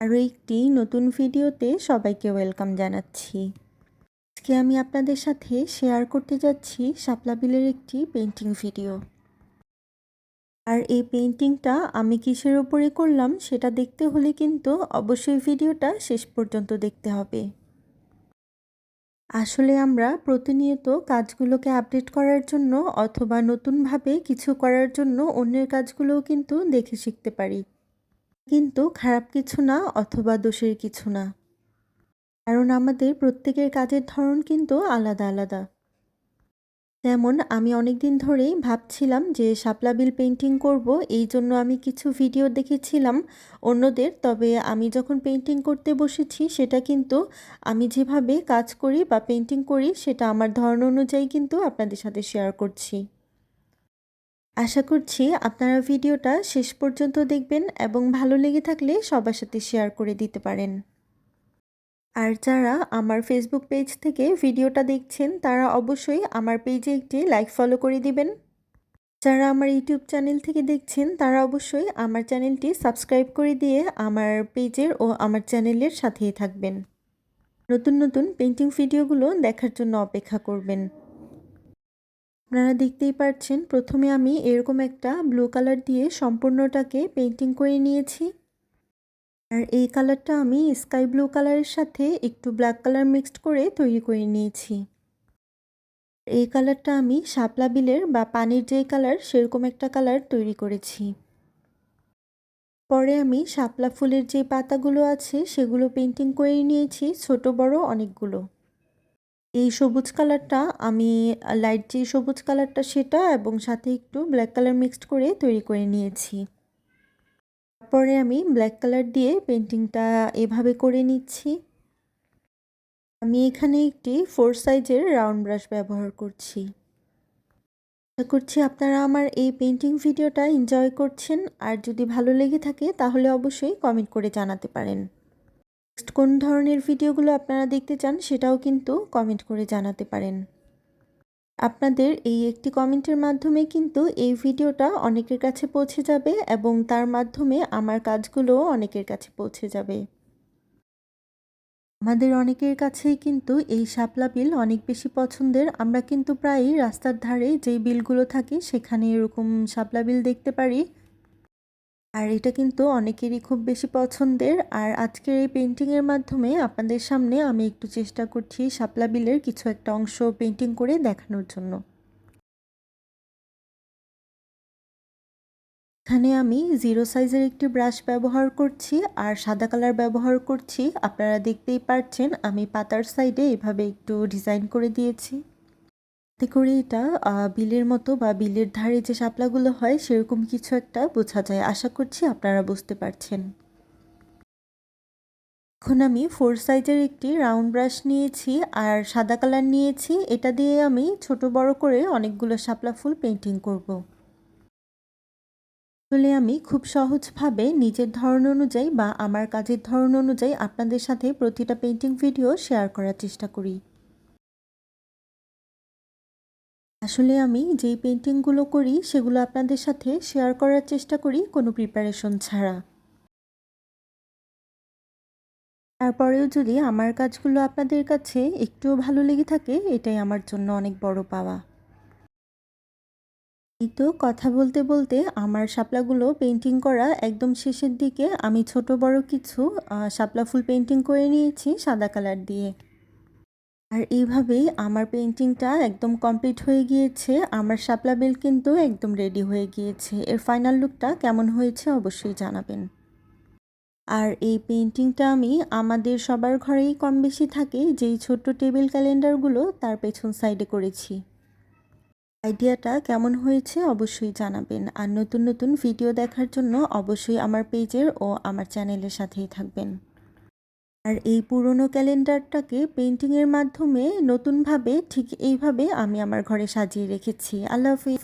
আরও একটি নতুন ভিডিওতে সবাইকে ওয়েলকাম জানাচ্ছি। আজকে আমি আপনাদের সাথে শেয়ার করতে যাচ্ছি শাপলা বিলের একটি পেন্টিং ভিডিও। আর এই পেন্টিংটা আমি কিসের ওপরে করলাম সেটা দেখতে হলে কিন্তু অবশ্যই ভিডিওটা শেষ পর্যন্ত দেখতে হবে। আসলে আমরা প্রতিনিয়ত কাজগুলোকে আপডেট করার জন্য অথবা নতুনভাবে কিছু করার জন্য অন্যের কাজগুলোও কিন্তু দেখে শিখতে পারি। কিন্তু খারাপ কিছু না অথবা দোষের কিছু না। কারণ আমাদের প্রত্যেকের কাজের ধরন কিন্তু আলাদা আলাদা। যেমন আমি অনেক দিন ধরেই ভাবছিলাম যে শাপলা বিল পেন্টিং করব, এই জন্য আমি কিছু ভিডিও দেখেছিলাম অন্যদের, তবে আমি যখন পেন্টিং করতে বসেছি সেটা কিন্তু আমি যেভাবে কাজ করি বা পেন্টিং করি সেটা আমার ধরন অনুযায়ী কিন্তু আপনাদের সাথে শেয়ার করছি। আশা করছি আপনারা ভিডিওটা শেষ পর্যন্ত দেখবেন এবং ভালো লেগে থাকলে সবার সাথে শেয়ার করে দিতে পারেন। আর যারা আমার ফেসবুক পেজ থেকে ভিডিওটা দেখছেন, তারা অবশ্যই আমার পেজে একটি লাইক ফলো করে দিবেন। যারা আমার ইউটিউব চ্যানেল থেকে দেখছেন, তারা অবশ্যই আমার চ্যানেলটি সাবস্ক্রাইব করে দিয়ে আমার পেজের ও আমার চ্যানেলের সাথেই থাকবেন। নতুন নতুন পেন্টিং ভিডিওগুলো দেখার জন্য অপেক্ষা করবেন। আপনারা দেখতেই পাচ্ছেন প্রথমে আমি এরকম একটা ব্লু কালার দিয়ে সম্পূর্ণটাকে পেন্টিং করে নিয়েছি। আর এই কালারটা আমি স্কাই ব্লু কালারের সাথে একটু ব্ল্যাক কালার মিক্সড করে তৈরি করে নিয়েছি। এই কালারটা আমি শাপলা বিলের বা পানির যেই কালার সেরকম একটা কালার তৈরি করেছি। পরে আমি শাপলা ফুলের যে পাতাগুলো আছে, সেগুলো পেন্টিং করে নিয়েছি, ছোট বড় অনেকগুলো। এই সবুজ কালারটা আমি লাইট যে সবুজ কালারটা সেটা এবং সাথে একটু ব্ল্যাক কালার মিক্সড করে তৈরি করে নিয়েছি। তারপরে আমি ব্ল্যাক কালার দিয়ে পেন্টিংটা এভাবে করে নিচ্ছি। আমি এখানে একটি ফোর সাইজের রাউন্ড ব্রাশ ব্যবহার করছি। আশা করছি আপনারা আমার এই পেন্টিং ভিডিওটা এনজয় করছেন। আর যদি ভালো লেগে থাকে তাহলে অবশ্যই কমেন্ট করে জানাতে পারেন। কোন ধরনের ভিডিওগুলো আপনারা দেখতে চান সেটাও কিন্তু কমেন্ট করে জানাতে পারেন। আপনাদের এই একটি কমেন্টের মাধ্যমে কিন্তু এই ভিডিওটা অনেকের কাছে পৌঁছে যাবে এবং তার মাধ্যমে আমার কাজগুলোও অনেকের কাছে পৌঁছে যাবে। আমাদের অনেকের কাছেই কিন্তু এই শাপলা বিল অনেক বেশি পছন্দের। আমরা কিন্তু প্রায়ই রাস্তার ধারে যেই বিলগুলো থাকে সেখানে এরকম শাপলা বিল দেখতে পারি। আর এটা কিন্তু অনেকেরই খুব বেশি পছন্দের। আর আজকের এই পেন্টিংয়ের মাধ্যমে আপনাদের সামনে আমি একটু চেষ্টা করছি শাপলা বিলের কিছু একটা অংশ পেন্টিং করে দেখানোর জন্য। এখানে আমি জিরো সাইজের একটি ব্রাশ ব্যবহার করছি আর সাদা কালার ব্যবহার করছি। আপনারা দেখতেই পারছেন আমি পাতার সাইডে এভাবে একটু ডিজাইন করে দিয়েছি। করে এটা বিলের মতো বা বিলের ধারে যে শাপলাগুলো হয় সেরকম কিছু একটা বোঝা যায়। আশা করছি আপনারা বুঝতে পারছেন। এখন আমি ফোর সাইজের একটি রাউন্ড ব্রাশ নিয়েছি আর সাদা কালার নিয়েছি। এটা দিয়ে আমি ছোট বড় করে অনেকগুলো শাপলা ফুল পেন্টিং করব। আসলে আমি খুব সহজভাবে নিজের ধরন অনুযায়ী বা আমার কাজের ধরন অনুযায়ী আপনাদের সাথে প্রতিটা পেন্টিং ভিডিও শেয়ার করার চেষ্টা করি। আসলে আমি যেই পেন্টিংগুলো করি, সেগুলো আপনাদের সাথে শেয়ার করার চেষ্টা করি কোনো প্রিপারেশন ছাড়া। তারপরেও যদি আমার কাজগুলো আপনাদের কাছে একটুও ভালো লেগে থাকে, এটাই আমার জন্য অনেক বড় পাওয়া। এই তো কথা বলতে বলতে আমার শাপলাগুলো পেন্টিং করা একদম শেষের দিকে আমি ছোট বড় কিছু শাপলা ফুল পেন্টিং করে নিয়েছি সাদা কালার দিয়ে। আর এইভাবেই আমার পেন্টিংটা একদম কমপ্লিট হয়ে গিয়েছে। আমার শাপলা বেল কিন্তু একদম রেডি হয়ে গিয়েছে। এর ফাইনাল লুকটা কেমন হয়েছে অবশ্যই জানাবেন। আর এই পেন্টিংটা আমি আমাদের সবার ঘরেই কম বেশি থাকে, যেই ছোট্ট টেবিল ক্যালেন্ডারগুলো তার পেছন সাইডে করেছি। আইডিয়াটা কেমন হয়েছে অবশ্যই জানাবেন। আর নতুন নতুন ভিডিও দেখার জন্য অবশ্যই আমার পেজের ও আমার চ্যানেলের সাথেই থাকবেন। আর এই পুরনো ক্যালেন্ডারটাকে পেন্টিংয়ের মাধ্যমে নতুনভাবে ঠিক এইভাবে আমি আমার ঘরে সাজিয়ে রেখেছি। আল্লাহ হাফিজ।